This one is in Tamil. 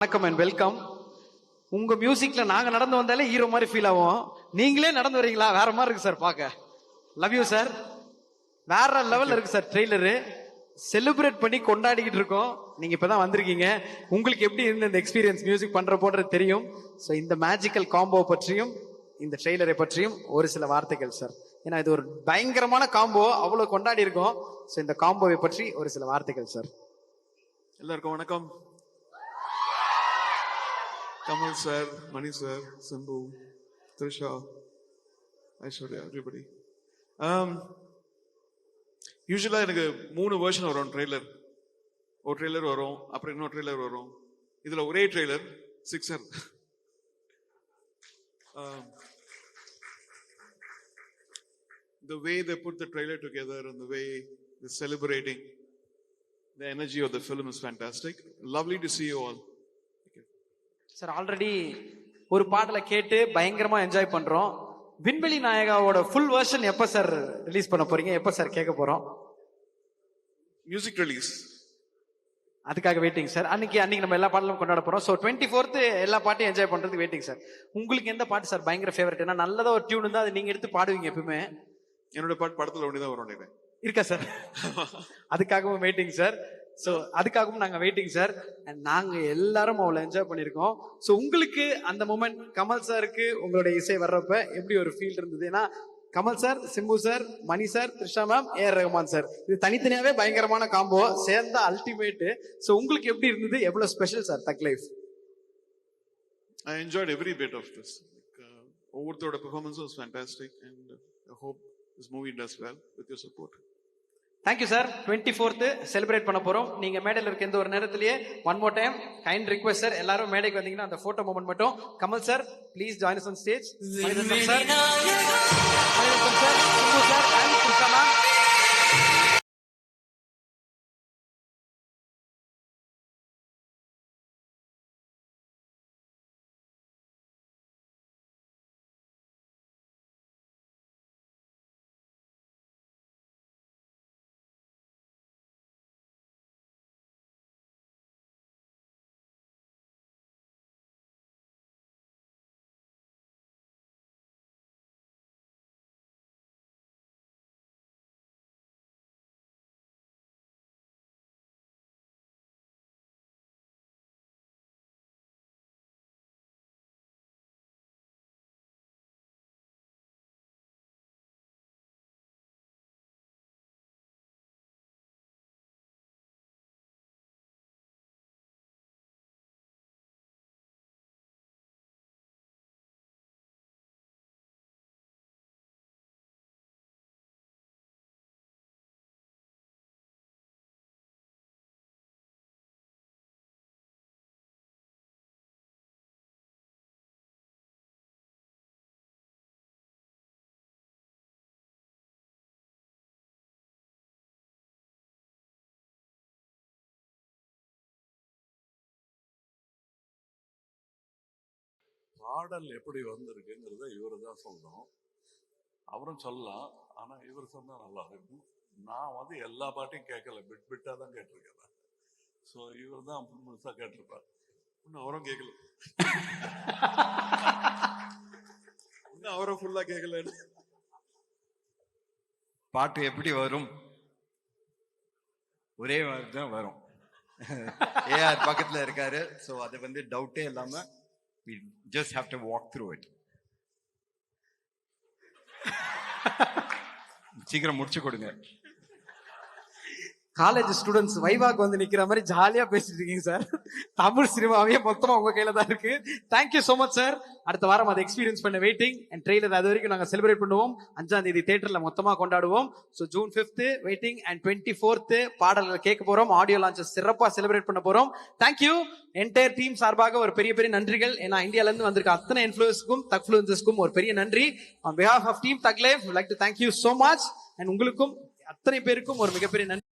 வணக்கம் அண்ட் வெல்கம் உங்க மியூசிக்ல நாங்க நடந்து வந்தாலே ஹீரோ மாதிரி ஃபீல் ஆகும் நீங்களே நடந்து வரீங்களா? வேற மாதிரி இருக்கு சார் பார்க்க லவ் யூ சார் வேற லெவல்ல இருக்கு சார் ட்ரெய்லரு செலிப்ரேட் பண்ணி கொண்டாடிக்கிட்டு இருக்கோம். நீங்க இப்பதான் வந்திருக்கீங்க. உங்களுக்கு எப்படி இருந்த இந்த எக்ஸ்பீரியன்ஸ் மியூசிக் பண்ற போன்றது தெரியும். ஸோ இந்த மேஜிக்கல் காம்போ பற்றியும் இந்த ட்ரெய்லரை பற்றியும் ஒரு சில வார்த்தைகள் சார் ஏன்னா இது ஒரு பயங்கரமான காம்போ அவ்வளவு கொண்டாடி இருக்கோம். ஸோ இந்த காம்போவை பற்றி ஒரு சில வார்த்தைகள் சார் எல்லாருக்கும் வணக்கம். Kamal sir Mani sir Simbu Trisha Aishwarya everybody யூஸ்வலாக எனக்கு மூணு வேர்ஷன் வரும் ட்ரெய்லர் ஒரு ட்ரெய்லர் வரும் அப்புறம் இன்னொரு ட்ரெய்லர் வரும் இதில் ஒரே trailer sixer the way they put the trailer together and the way they're celebrating the energy of the film is fantastic. Lovely to see you all. Sir already ஒரு பாடல கேட்டு பயங்கரமா என்ஜாய் பண்றோம். விண்வெளி நாயகாவோட ஃபுல் வெர்ஷன் எப்ப சார் ரிலீஸ் பண்ண போறீங்க? எப்ப சார் கேட்க போறோம்? Music release. அதுக்காக வெயிட்டிங் சார் அன்னைக்கு அன்னைக்கு நம்ம எல்லா பாடலும் கொண்டாட போறோம். ஸோ டுவெண்ட்டி ஃபோர்த் எல்லா பாட்டையும் என்ஜாய் பண்றதுக்கு வெயிட்டிங் சார் உங்களுக்கு எந்த பாட்டு சார் பயங்கர ஃபேவரட் ஏன்னா நல்லதா ஒரு டியூன் இருந்தா அது நீங்க எடுத்து பாடுவீங்க எப்பவுமே என்னோட பாட்டு படத்துல ஒண்டி தான் வரும் இருக்கா சார் அதுக்காகவும் வெயிட்டிங் சார் ஸோ அதுக்காகவும் நாங்க வெயிட்டிங் சார் அண்ட் நாங்க எல்லாரும் அவ்வளோ என்ஜாய் பண்ணியிருக்கோம். ஸோ உங்களுக்கு அந்த மூமெண்ட் கமல் சாருக்கு உங்களுடைய இசை வர்றப்ப எப்படி ஒரு ஃபீல் இருந்தது? ஏன்னா Kamal sir Simbu sir Mani sir Trisha ma'am AR Rahman sir இது தனித்தனியாவே பயங்கரமான காம்போ சேர்ந்த அல்டிமேட் ஸோ உங்களுக்கு எப்படி இருந்தது? எவ்வளவு special sir Thug Life I enjoyed every bit of this ஒவ்வொருத்தரோட பெர்ஃபார்மன்ஸும் was fantastic. And uh, I hope this movie does well with. Thank you sir twenty fourth celebrate பண்ண போகிறோம் நீங்கள் மேடையில் இருக்க எந்த ஒரு நேரத்திலேயே one more time kind request sir எல்லாரும் மேடைக்கு வந்தீங்கன்னா அந்த ஃபோட்டோ மூமெண்ட் மட்டும். Kamal sir please join on stage sir பாடல் எப்படி வந்திருக்குங்கிறத இவரு தான் சொல்லணும். அவரும் சொல்லலாம். ஆனால் இவர் சொன்னால் நல்லா இருக்கும். நான் வந்து எல்லா பாட்டையும் கேட்கல. பிட் பிட்டாக தான் கேட்டிருக்கேன் ஸோ இவர் தான் முழுசாக கேட்டிருப்பார். இன்னும் அவரும் கேட்கல. இன்னும் அவரும் ஃபுல்லாக கேட்கல பாட்டு எப்படி வரும்? ஒரே மாதிரி தான் வரும். ஏஆர் பக்கத்தில் இருக்காரு. ஸோ அது வந்து டவுட்டே இல்லாமல் we just have to walk through it சீக்கிரம் முடிச்சு கொடுங்க காலேஜ் ஸ்டூடெண்ட்ஸ் வைவாக்கு வந்து நிக்கிற மாதிரி ஜாலியா பேசிட்டு இருக்கீங்க சார் தமிழ் சினிமாவே மொத்தமா உங்க கையில தான் இருக்கு. தேங்க்யூ சோ மச் சார் அடுத்த வாரம் அதை எக்ஸ்பீரியன்ஸ் பண்ண வெயிட்டிங் அண்ட் ட்ரெயிலர் அது வரைக்கும் நாங்க செலிப்ரேட் பண்ணுவோம். அஞ்சாம் தேதி தேட்டர்ல மொத்தமா கொண்டாடுவோம். So June fifth waiting and twenty fourth பாடல்கள் கேட்க போறோம். ஆடியோ லான்ச்சஸ் சிறப்பா செலிப்ரேட் பண்ண போறோம். தேங்க்யூ என்டையர் டீம் சார்பாக ஒரு பெரிய பெரிய நன்றிகள். ஏன்னா இந்தியால இருந்து வந்திருக்க அத்தனை இன்ஃபுளுசுக்கும் தக்ஃபுளுசஸ்க்கும் ஒரு பெரிய நன்றி. On behalf of team Thug Life like to thank you so much and உங்களுக்கும் அத்தனை பேருக்கும் ஒரு மிகப்பெரிய நன்றி.